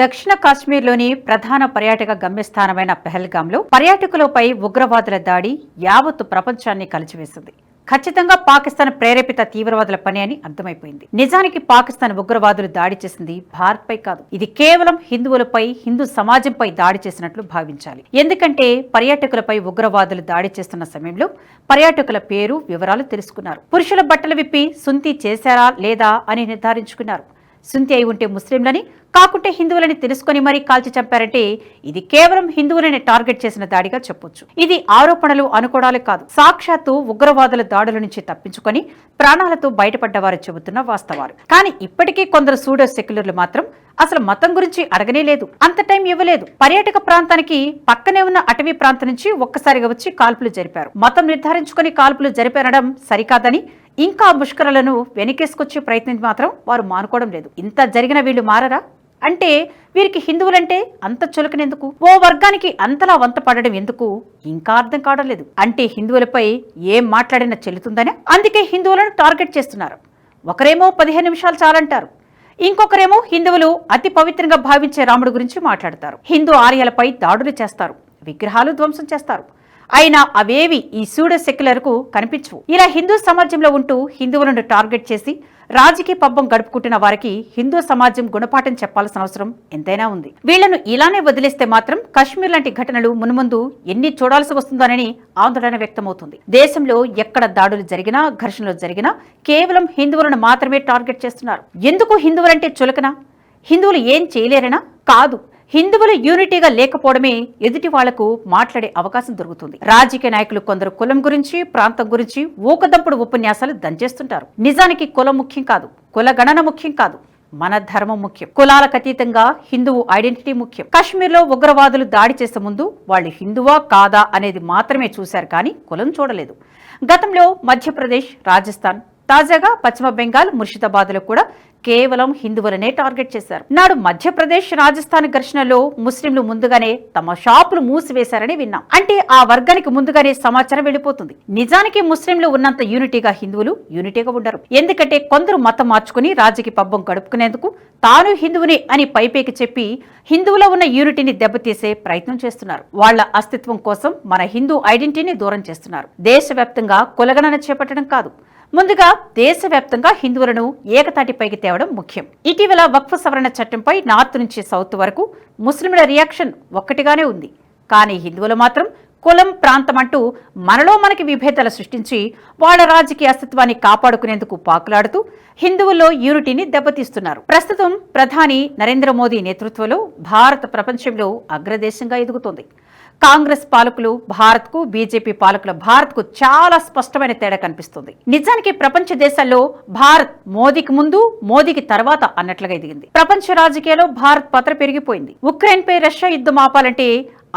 దక్షిణ కాశ్మీర్లోని ప్రధాన పర్యాటక గమ్యస్థానమైన పెహల్గాంలో పర్యాటకులపై ఉగ్రవాదుల దాడి యావత్తు ప్రపంచాన్ని కలిచివేసింది. ఖచ్చితంగా పాకిస్తాన్ ప్రేరేపిత తీవ్రవాదుల పని అని అర్థమైపోయింది. నిజానికి పాకిస్తాన్ ఉగ్రవాదులు దాడి చేసింది భారత్పై కాదు. ఇది కేవలం హిందువులపై హిందూ సమాజంపై దాడి చేసినట్లు భావించాలి. ఎందుకంటే పర్యాటకులపై ఉగ్రవాదులు దాడి చేస్తున్న సమయంలో పర్యాటకుల పేరు వివరాలు తెలుసుకున్నారు. పురుషుల బట్టలు విప్పి సుంతి చేశారా లేదా అని నిర్ధారించుకున్నారు. సుంతి అయి ఉంటే ముస్లింలని కాకుంటే హిందువులని తెలుసుకొని మరీ కాల్చి చంపారంటే ఇది కేవలం హిందువులని టార్గెట్ చేసిన దాడిగా చెప్పొచ్చు. ఇది ఆరోపణలు అనుకోవడాలే కాదు. సాక్షాత్తు ఉగ్రవాదుల దాడుల నుంచి తప్పించుకొని ప్రాణాలతో బయటపడ్డవారు చెబుతున్న వాస్తవాలు. కానీ ఇప్పటికీ కొందరు సూడో సెక్యులర్లు మాత్రం అసలు మతం గురించి అడగనే లేదు. అంత టైం ఇవ్వలేదు. పర్యాటక ప్రాంతానికి పక్కనే ఉన్న అటవీ ప్రాంతం నుంచి ఒక్కసారిగా వచ్చి కాల్పులు జరిపారు. మతం నిర్ధారించుకొని కాల్పులు జరిపారడం సరికాదని ఇంకా ముష్కరలను వెనకేసుకొచ్చే ప్రయత్నం మాత్రం వారు మానుకోవడం లేదు. ఇంత జరిగిన వీళ్ళు మారరా? అంటే వీరికి హిందువులంటే అంత చులకనెందుకు? ఓ వర్గానికి అంతలా వంత పడడం ఎందుకు? ఇంకా అర్థం కావడం లేదు అంటే హిందువులపై ఏం మాట్లాడినా చెల్లుతుందనే? అందుకే హిందువులను టార్గెట్ చేస్తున్నారు. ఒకరేమో పదిహేను నిమిషాలు చాలంటారు. ఇంకొకరేమో హిందువులు అతి పవిత్రంగా భావించే రాముడు గురించి మాట్లాడతారు. హిందూ ఆర్యాలపై దాడులు చేస్తారు. విగ్రహాలు ధ్వంసం చేస్తారు. అయినా అవేవి ఈ సూడో సెక్యులర్కు కనిపించవు. ఇలా హిందూ సమాజంలో ఉంటూ హిందువులను టార్గెట్ చేసి రాజకీయ పబ్బం గడుపుకుంటున్న వారికి హిందూ సమాజం గుణపాఠం చెప్పాల్సిన అవసరం ఎంతైనా ఉంది. వీళ్ళను ఇలానే వదిలేస్తే మాత్రం కశ్మీర్ లాంటి ఘటనలు మున్ముందు ఎన్ని చూడాల్సి వస్తుందోనని ఆందోళన వ్యక్తమవుతుంది. దేశంలో ఎక్కడ దాడులు జరిగినా ఘర్షణలు జరిగినా కేవలం హిందువులను మాత్రమే టార్గెట్ చేస్తున్నారు. ఎందుకు హిందువులంటే చులకన? హిందువులు ఏం చేయలేరనా? కాదు. హిందువులు యూనిటీగా లేకపోవడమే ఎదుటి వాళ్ళకు మాట్లాడే అవకాశం దొరుకుతుంది. రాజకీయ నాయకులు కొందరు కులం గురించి ప్రాంతం గురించి ఊకదంపుడు ఉపన్యాసాలు దంచేస్తుంటారు. నిజానికి కులం ముఖ్యం కాదు కుల గణన ముఖ్యం కాదు మన ధర్మం ముఖ్యం. కులాలకు అతీతంగా హిందువు ఐడెంటిటీ ముఖ్యం. కాశ్మీర్లో ఉగ్రవాదులు దాడి చేసే ముందు వాళ్ళు హిందువా కాదా అనేది మాత్రమే చూశారు కానీ కులం చూడలేదు. గతంలో మధ్యప్రదేశ్ రాజస్థాన్ తాజాగా పశ్చిమ బెంగాల్ ముర్షిదాబాద్లో కూడా కేవలం హిందువులనే టార్గెట్ చేశారు. నాడు మధ్యప్రదేశ్ రాజస్థాన్ ఘర్షణలో ముస్లింలు ముందుగానే తమ షాపులు మూసివేశారని విన్నాం. అంటే ఆ వర్గానికి ముందుగానే సమాచారం వెళ్ళిపోతుంది. నిజానికి ముస్లింలు ఉన్నంత యూనిటీగా హిందువులు యూనిటీగా ఉండరు. ఎందుకంటే కొందరు మతం మార్చుకుని రాజకీయ పబ్బం గడుపుకునేందుకు తాను హిందువుని అని పైపేకి చెప్పి హిందువులో ఉన్న యూనిటీని దెబ్బతీసే ప్రయత్నం చేస్తున్నారు. వాళ్ళ అస్తిత్వం కోసం మన హిందూ ఐడెంటిటీని దూరం చేస్తున్నారు. దేశవ్యాప్తంగా కులగణన చేపట్టడం కాదు. ముందుగా దేశవ్యాప్తంగా హిందువులను ఏకతాటిపైకి తేవడం ముఖ్యం. ఇటీవల వక్ఫ్ సవరణ చట్టంపై నార్త్ నుంచి సౌత్ వరకు ముస్లింల రియాక్షన్ ఒక్కటిగానే ఉంది. కానీ హిందువులు మాత్రం కులం ప్రాంతం అంటూ మనలో మనకి విభేదాలు సృష్టించి వాళ్ళ రాజకీయ అస్తిత్వాన్ని కాపాడుకునేందుకు పాకులాడుతూ హిందువుల్లో యూనిటీని దెబ్బతీస్తున్నారు. ప్రస్తుతం ప్రధాని నరేంద్ర మోదీ నేతృత్వంలో భారత ప్రపంచంలో అగ్రదేశంగా ఎదుగుతోంది. కాంగ్రెస్ పాలకులు భారత్కు బీజేపీ పాలకుల భారత్కు చాలా స్పష్టమైన తేడా కనిపిస్తుంది. నిజానికి ప్రపంచ దేశాల్లో భారత్ మోదీకి ముందు మోదీకి తర్వాత అన్నట్లుగా ఎదిగింది. ప్రపంచ రాజకీయాల్లో భారత్ పత్ర పెరిగిపోయింది. ఉక్రెయిన్ పై రష్యా యుద్ధం ఆపాలంటే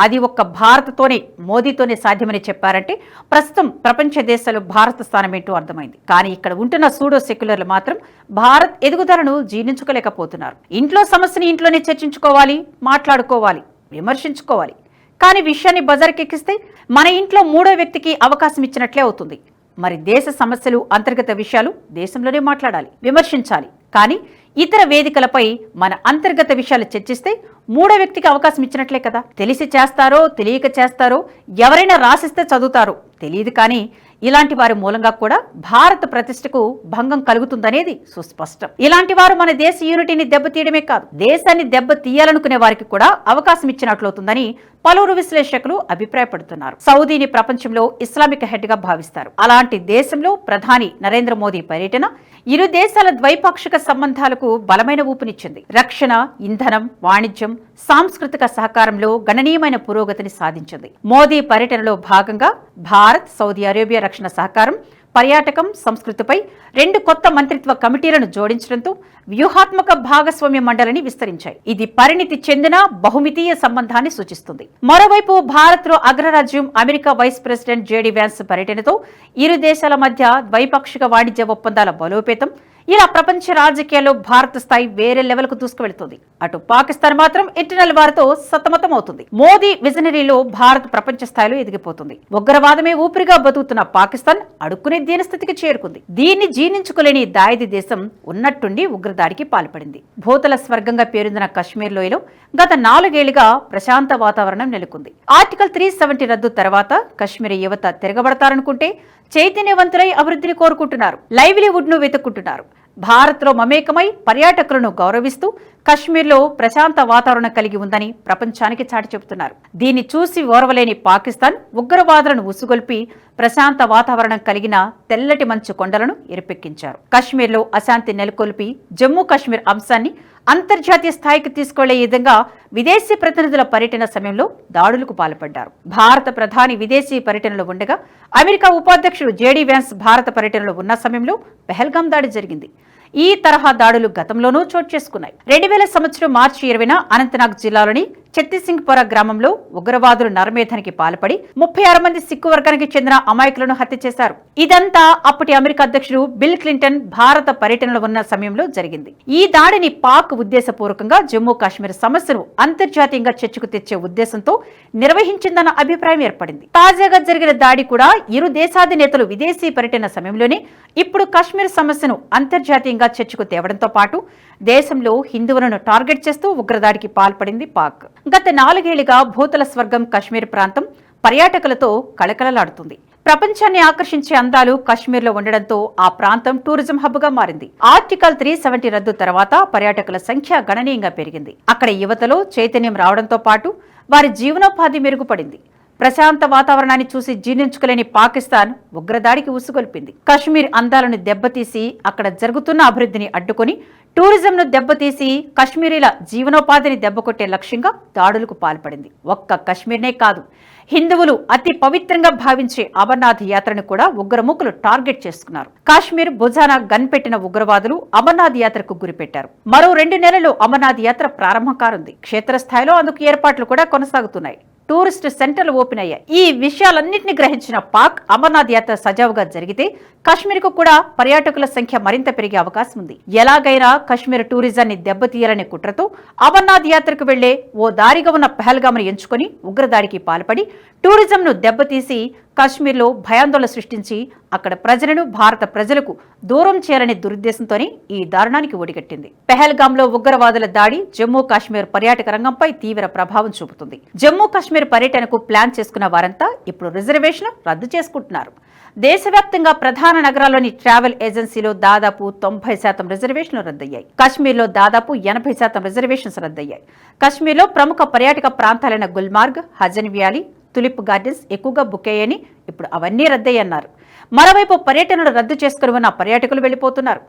అది ఒక్క భారత్తోనే మోదీతోనే సాధ్యమని చెప్పారంటే ప్రస్తుతం ప్రపంచ దేశాలు భారత స్థానం ఏంటో అర్థమైంది. కానీ ఇక్కడ ఉంటున్న సూడో సెక్యులర్లు మాత్రం భారత్ ఎదుగుదలను జీర్ణించుకోలేకపోతున్నారు. ఇంట్లో సమస్యని ఇంట్లోనే చర్చించుకోవాలి మాట్లాడుకోవాలి విమర్శించుకోవాలి. కానీ విషయాన్ని బజార్కెక్కిస్తే మన ఇంట్లో మూడో వ్యక్తికి అవకాశం ఇచ్చినట్లే అవుతుంది. మరి దేశ సమస్యలు అంతర్గత విషయాలు దేశంలోనే మాట్లాడాలి విమర్శించాలి. కానీ ఇతర వేదికలపై మన అంతర్గత విషయాలు చర్చిస్తే మూడో వ్యక్తికి అవకాశం ఇచ్చినట్లే కదా. తెలిసి చేస్తారో తెలియక చేస్తారో ఎవరైనా రాసిస్తే చదువుతారో. తెలియదు కానీ ఇలాంటి వారి మూలంగా కూడా భారత ప్రతిష్టకు భంగం కలుగుతుందనేది సుస్పష్టం. ఇలాంటి వారు మన దేశ యూనిటీని దెబ్బతీయడమే కాదు దేశాన్ని దెబ్బ తీయాలనుకునే వారికి కూడా అవకాశం ఇచ్చినట్లవుతుందని పలువురు విశ్లేషకులు అభిప్రాయపడుతున్నారు. సౌదీని ప్రపంచంలో ఇస్లామిక్ హెడ్గా భావిస్తారు. అలాంటి దేశంలో ప్రధాని నరేంద్ర మోదీ పర్యటన ఇరు దేశాల ద్వైపాక్షిక సంబంధాలకు బలమైన ఊపునిచ్చింది. రక్షణ ఇంధనం వాణిజ్యం సాంస్కృతిక సహకారంలో గణనీయమైన పురోగతిని సాధించింది. మోదీ పర్యటనలో భాగంగా భారత్ సౌదీ అరేబియా రక్షణ సహకారం పర్యాటకం సంస్కృతిపై రెండు కొత్త మంత్రిత్వ కమిటీలను జోడించడంతో వ్యూహాత్మక భాగస్వామ్య మండలిని విస్తరించాయి. ఇది పరిణితి చెందిన బహుమితీయ సంబంధాన్ని సూచిస్తుంది. మరోవైపు భారత్లో అగ్రరాజ్యం America vice president JD Vance పర్యటనతో ఇరు దేశాల మధ్య ద్వైపాక్షిక వాణిజ్య ఒప్పందాల బలోపేతం ఇలా ప్రపంచ రాజకీయాల్లో భారత స్థాయి వేరే లెవెల్కు దూసుకువెళ్తుంది. అటు పాకిస్తాన్ మాత్రం ఇంటర్నల్ వారితో సతమతం అవుతుంది మోదీ విజనరీలో భారత్ ప్రపంచ స్థాయిలో ఎదిగిపోతుంది. ఉగ్రవాదమే ఊపిరిగా బతుకుతున్న పాకిస్తాన్ అడుక్కునే దీనస్థితికి చేరుకుంది. దీన్ని జీర్ణించుకోలేని దాయిది దేశం ఉన్నట్టుండి ఉగ్రదాడికి పాల్పడింది. భూతల స్వర్గంగా పేరొందిన కశ్మీర్ లోయలో గత నాలుగేళ్ళుగా ప్రశాంత వాతావరణం నెలకొంది. ఆర్టికల్ త్రీ సెవెంటీ రద్దు తర్వాత కశ్మీర్ యువత తిరగబడతారనుకుంటే చైతన్యవంతులై అభివృద్ధిని కోరుకుంటున్నారు. లైవ్లీవుడ్ను వెతుక్కుంటున్నారు. భారత్లో మమేకమై పర్యాటకులను గౌరవిస్తూ కశ్మీర్లో ప్రశాంత వాతావరణం కలిగి ఉందని ప్రపంచానికి చాటి చెబుతున్నారు. దీన్ని చూసి ఓర్వలేని పాకిస్తాన్ ఉగ్రవాదులను ఉసుగొల్పి ప్రశాంత వాతావరణం కలిగిన తెల్లటి మంచు కొండలను ఎరిపెక్కించారు. కశ్మీర్లో అశాంతి నెలకొల్పి జమ్మూ కాశ్మీర్ అంశాన్ని అంతర్జాతీయ స్థాయికి తీసుకెళ్ళే విధంగా విదేశీ ప్రతినిధుల పర్యటన సమయంలో దాడులకు పాల్పడ్డారు. భారత ప్రధాని విదేశీ పర్యటనలో ఉండగా అమెరికా ఉపాధ్యక్షుడు జేడీ వ్యాన్స్ భారత పర్యటనలో ఉన్న సమయంలో పెహల్గాం దాడి జరిగింది. ఈ తరహా దాడులు గతంలోనూ చోటు చేసుకున్నాయి. రెండు వేల సంవత్సరం మార్చి ఇరవైన అనంతనాగ్ జిల్లాలోని ఛత్తీసింగ్పుర గ్రామంలో ఉగ్రవాదులు నరమేధానికి పాల్పడి ముప్పై ఆరు మంది సిక్కు వర్గానికి చెందిన అమాయకులను హత్య చేశారు. ఇదంతా అప్పటి అమెరికా అధ్యక్షుడు బిల్ క్లింటన్ భారత పర్యటనలో ఉన్న సమయంలో జరిగింది. ఈ దాడిని పాక్ ఉద్దేశపూర్వకంగా జమ్మూ కాశ్మీర్ సమస్యను అంతర్జాతీయంగా చర్చకు తెచ్చే ఉద్దేశంతో నిర్వహించిందన్న అభిప్రాయం ఏర్పడింది. తాజాగా జరిగిన దాడి కూడా ఇరు దేశాధినేతలు విదేశీ పర్యటన సమయంలోనే ఇప్పుడు కాశ్మీర్ సమస్యను అంతర్జాతీయంగా చర్చకు తేవడంతో పాటు దేశంలో హిందువులను టార్గెట్ చేస్తూ ఉగ్రదాడికి పాల్పడింది పాక్. గత నాలుగేళ్ళుగా భూతల స్వర్గం కశ్మీర్ ప్రాంతం పర్యాటకులతో కళకళలాడుతుంది. ప్రపంచాన్ని ఆకర్షించే అందాలు కశ్మీర్లో ఉండడంతో ఆ ప్రాంతం టూరిజం హబ్గా మారింది. ఆర్టికల్ త్రీ సెవెంటీ రద్దు తర్వాత పర్యాటకుల సంఖ్య గణనీయంగా పెరిగింది. అక్కడ యువతలో చైతన్యం రావడంతో పాటు వారి జీవనోపాధి మెరుగుపడింది. ప్రశాంత వాతావరణాన్ని చూసి జీర్ణించుకోలేని పాకిస్తాన్ ఉగ్రదాడికి ఉసుగొల్పింది. కశ్మీర్ అందాలను దెబ్బతీసి అక్కడ జరుగుతున్న అభివృద్ధిని అడ్డుకొని టూరిజంను దెబ్బతీసి కశ్మీరీల జీవనోపాధిని దెబ్బకొట్టే లక్ష్యంగా దాడులకు పాల్పడింది. ఒక్క కశ్మీర్నే కాదు హిందువులు అతి పవిత్రంగా భావించే అమర్నాథ్ యాత్రను కూడా ఉగ్రముఖులు టార్గెట్ చేసుకున్నారు. కాశ్మీర్ భుజాన గన్ పెట్టిన ఉగ్రవాదులు అమర్నాథ్ యాత్రకు గురిపెట్టారు. మరో రెండు నెలలు అమర్నాథ్ యాత్ర ప్రారంభం కానుంది. క్షేత్రస్థాయిలో అందుకు ఏర్పాట్లు కూడా కొనసాగుతున్నాయి. టూరిస్ట్ సెంటర్లు ఓపెన్ అయ్యాయి. ఈ విషయాలన్నింటినీ గ్రహించిన పాక్ అమర్నాథ్ యాత్ర సజావుగా జరిగితే కశ్మీర్కు కూడా పర్యాటకుల సంఖ్య మరింత పెరిగే అవకాశం ఉంది. ఎలాగైనా కశ్మీర్ టూరిజాన్ని దెబ్బతీయాలనే కుట్రతో అమర్నాథ్ యాత్రకు వెళ్ళే ఓ దారిగా ఉన్న పహల్గామ్ను ఎంచుకొని ఉగ్రదాడికి పాల్పడి టూరిజంను దెబ్బతీసి కాశ్మీర్లో భయాందోళన సృష్టించి అక్కడ ప్రజలను భారత ప్రజలకు దూరం చేయాలనే దురుద్దేశంతోనే ఈ దారుణానికి ఒడిగట్టింది. పెహల్గాంలో ఉగ్రవాదుల దాడి జమ్మూ కాశ్మీర్ పర్యాటక రంగంపై తీవ్ర ప్రభావం చూపుతుంది. జమ్మూ కాశ్మీర్ పర్యటనకు ప్లాన్ చేసుకున్న వారంతా ఇప్పుడు రిజర్వేషన్ రద్దు చేసుకుంటున్నారు. దేశవ్యాప్తంగా ప్రధాన నగరాల్లోని ట్రావెల్ ఏజెన్సీలో దాదాపు తొంభై శాతం రిజర్వేషన్లు రద్దయ్యాయి. కశ్మీర్లో దాదాపు ఎనభై శాతం రిజర్వేషన్స్ రద్దయ్యాయి. కశ్మీర్లో ప్రముఖ పర్యాటక ప్రాంతాలైన గుల్మార్గ్ హజన్ వ్యాలీ తులిప్ గార్డెన్స్ ఎక్కువగా బుక్ అయ్యాయని ఇప్పుడు అవన్నీ రద్దయ్యన్నారు. మరోవైపు పర్యటనలు రద్దు చేసుకుని ఉన్న పర్యాటకులు వెళ్ళిపోతున్నారు.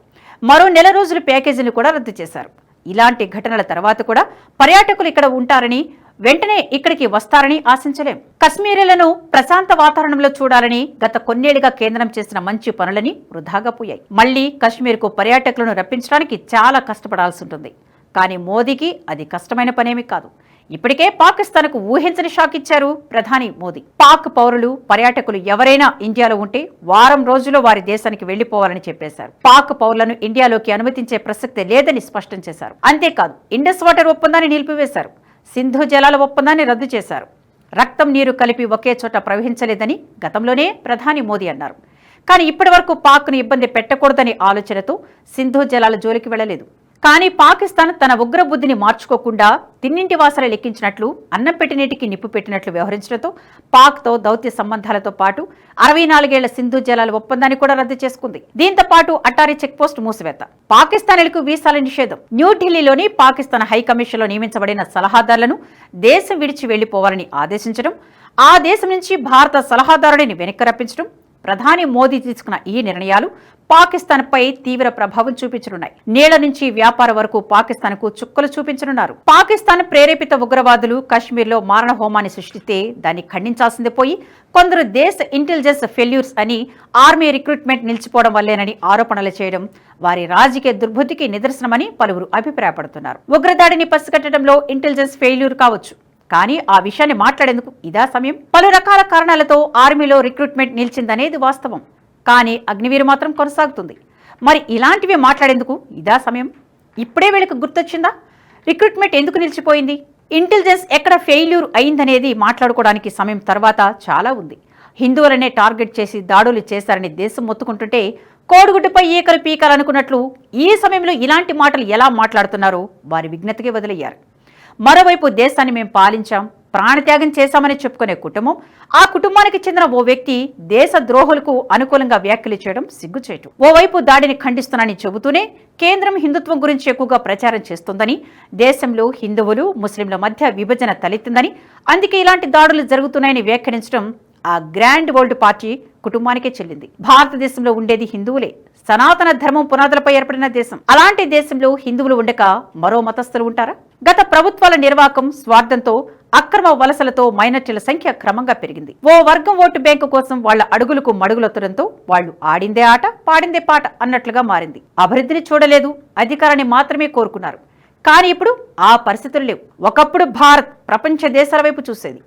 మరో నెల రోజుల ప్యాకేజీని కూడా రద్దు చేశారు. ఇలాంటి ఘటనల తర్వాత కూడా పర్యాటకులు ఇక్కడ ఉంటారని వెంటనే ఇక్కడికి వస్తారని ఆశించలేం. కశ్మీరీలను ప్రశాంత వాతావరణంలో చూడాలని గత కొన్నేళ్ళుగా కేంద్రం చేసిన మంచి పనులని వృధాగా పోయాయి. మళ్ళీ కశ్మీర్కు పర్యాటకులను రప్పించడానికి చాలా కష్టపడాల్సి ఉంటుంది. కానీ మోదీకి అది కష్టమైన పనేమీ కాదు. ఇప్పటికే పాకిస్తాన్కు ఊహించని షాక్ ఇచ్చారు ప్రధాని మోదీ. పాక్ పౌరులు పర్యాటకులు ఎవరైనా ఇండియాలో ఉంటే వారం రోజుల్లో వారి దేశానికి వెళ్ళిపోవాలని చెప్పేశారు. పాక్ పౌరులను ఇండియాలోకి అనుమతించే ప్రసక్తి లేదని స్పష్టం చేశారు. అంతేకాదు ఇండస్ వాటర్ ఒప్పందాన్ని నిలిపివేశారు. సింధు జలాల ఒప్పందాన్ని రద్దు చేశారు. రక్తం నీరు కలిపి ఒకే చోట ప్రవహించలేదని గతంలోనే ప్రధాని మోదీ అన్నారు. కానీ ఇప్పటి వరకు పాక్ను ఇబ్బంది పెట్టకూడదనే ఆలోచనతో సింధు జలాల జోలికి వెళ్ళలేదు కానీ పాకిస్తాన్ తన ఉగ్రబుద్ధిని మార్చుకోకుండా తిన్నింటి వాసన లెక్కించినట్లు అన్నం పెట్టినీటికి నిప్పు పెట్టినట్లు వ్యవహరించడంతో పాక్తో దౌత్య సంబంధాలతో పాటు అరవై నాలుగేళ్ళ సింధు జలాల ఒప్పందాన్ని కూడా రద్దు చేసుకుంది. దీంతో పాటు అటారీ చెక్పోస్ట్ మూసివేత. పాకిస్తాన్లకు వీసాల నిషేధం. న్యూఢిల్లీలోని పాకిస్తాన్ హై కమిషన్లో నియమించబడిన సలహాదారులను దేశం విడిచి వెళ్ళిపోవాలని ఆదేశించడం ఆ దేశం నుంచి భారత సలహాదారుడిని వెనక్కి రప్పించడం ప్రధాని మోదీ తీసుకున్న ఈ నిర్ణయాలు పాకిస్తాన్పై తీవ్ర ప్రభావం చూపించనున్నాయి. నీళ్ళ నుంచి వ్యాపార వరకు పాకిస్తాన్కు చుక్కలు చూపించనున్నారు. పాకిస్తాన్ ప్రేరేపిత ఉగ్రవాదులు కశ్మీర్లో మారణ హోమాన్ని సృష్టిస్తే దాన్ని ఖండించాల్సింది పోయి కొందరు దేశ ఇంటెలిజెన్స్ ఫెయిల్యూర్స్ అని ఆర్మీ రిక్రూట్మెంట్ నిలిచిపోవడం వల్లేనని ఆరోపణలు చేయడం వారి రాజకీయ దుర్బుద్ధికి నిదర్శనమని పలువురు అభిప్రాయపడుతున్నారు. ఉగ్రదాడిని పసిగట్టడంలో ఇంటెలిజెన్స్ ఫెయిల్యూర్ కావచ్చు. కానీ ఆ విషయాన్ని మాట్లాడేందుకు ఇదా సమయం? పలు రకాల కారణాలతో ఆర్మీలో రిక్రూట్మెంట్ నిలిచిందనేది వాస్తవం. కానీ అగ్నివీరు మాత్రం కొనసాగుతుంది. మరి ఇలాంటివి మాట్లాడేందుకు ఇదా సమయం? ఇప్పుడే వీళ్ళకి గుర్తొచ్చిందా? రిక్రూట్మెంట్ ఎందుకు నిలిచిపోయింది? ఇంటెలిజెన్స్ ఎక్కడ ఫెయిల్యూర్ అయిందనేది మాట్లాడుకోవడానికి సమయం తర్వాత చాలా ఉంది. హిందువులనే టార్గెట్ చేసి దాడులు చేశారని దేశం మొత్తుకుంటుంటే కోడిగుడ్డుపై ఈకలు పీకాలనుకున్నట్లు ఈ సమయంలో ఇలాంటి మాటలు ఎలా మాట్లాడుతున్నారో వారి విజ్ఞతకి వదిలయ్యారు మరోవైపు దేశాన్ని మేము పాలించాం ప్రాణత్యాగం చేశామని చెప్పుకునే కుటుంబం ఆ కుటుంబానికి చెందిన ఓ వ్యక్తి దేశ ద్రోహులకు అనుకూలంగా వ్యాఖ్యలు చేయడం సిగ్గుచేటు. ఓవైపు దాడిని ఖండిస్తున్నానని చెబుతూనే కేంద్రం హిందుత్వం గురించి ఎక్కువగా ప్రచారం చేస్తుందని దేశంలో హిందువులు ముస్లింల మధ్య విభజన తలెత్తిందని అందుకే ఇలాంటి దాడులు జరుగుతున్నాయని వ్యాఖ్యానించడం ఆ గ్రాండ్ వరల్డ్ పార్టీ కుటుంబానికే చెల్లింది. భారతదేశంలో ఉండేది హిందువులే. సనాతన ధర్మం పునాదులపై ఏర్పడిన దేశం. అలాంటి దేశంలో హిందువులు ఉండక మరో మతస్థులు ఉంటారా? గత ప్రభుత్వాల నిర్వాకం స్వార్థంతో అక్రమ వలసలతో మైనార్టీల సంఖ్య క్రమంగా పెరిగింది. ఓ వర్గం ఓటు బ్యాంకు కోసం వాళ్ళ అడుగులకు మడుగులొత్తడంతో వాళ్ళు ఆడిందే ఆట పాడిందే పాట అన్నట్లుగా మారింది. అభివృద్ధిని చూడలేదు అధికారాన్ని మాత్రమే కోరుకున్నారు. కానీ ఇప్పుడు ఆ పరిస్థితులు లేవు. ఒకప్పుడు భారత్ ప్రపంచ దేశాల వైపు చూసేది.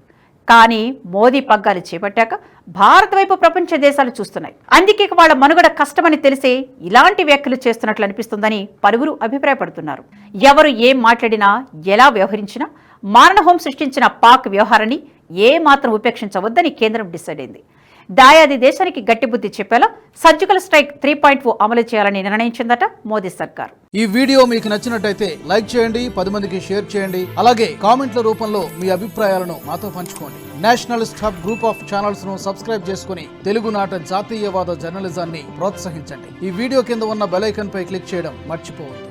కానీ మోదీ పగ్గాలు చేపట్టాక భారత్ వైపు ప్రపంచ దేశాలు చూస్తున్నాయి. అందుకే వాళ్ళ మనుగడ కష్టమని తెలిసే ఇలాంటి వ్యాఖ్యలు చేస్తున్నట్లు అనిపిస్తుందని పలువురు అభిప్రాయపడుతున్నారు. ఎవరు ఏం మాట్లాడినా ఎలా వ్యవహరించినా మారణహోం సృష్టించిన పాక్ వ్యవహారాన్ని ఏ మాత్రం ఉపేక్షించవద్దని కేంద్రం డిసైడ్ అయింది. దాయాది దేశానికి గట్టిబుద్ధి చెప్పేలా surgical strike three point O అమలు చేయాలని నిర్ణయించిందట మోదీ సర్కార్. ఈ వీడియో మీకు నచ్చినట్టయితే లైక్ చేయండి పది మందికి షేర్ చేయండి అలాగే కామెంట్ల రూపంలో మీ అభిప్రాయాలను మాతో పంచుకోండి. నేషనలిస్ట్ హబ్ గ్రూప్ ఆఫ్ ఛానల్స్ను సబ్స్క్రైబ్ చేసుకుని తెలుగునాట జాతీయవాద జర్నలిజాన్ని ప్రోత్సహించండి. ఈ వీడియో కింద ఉన్న బెలైకన్ పై క్లిక్ చేయడం మర్చిపోవద్దు.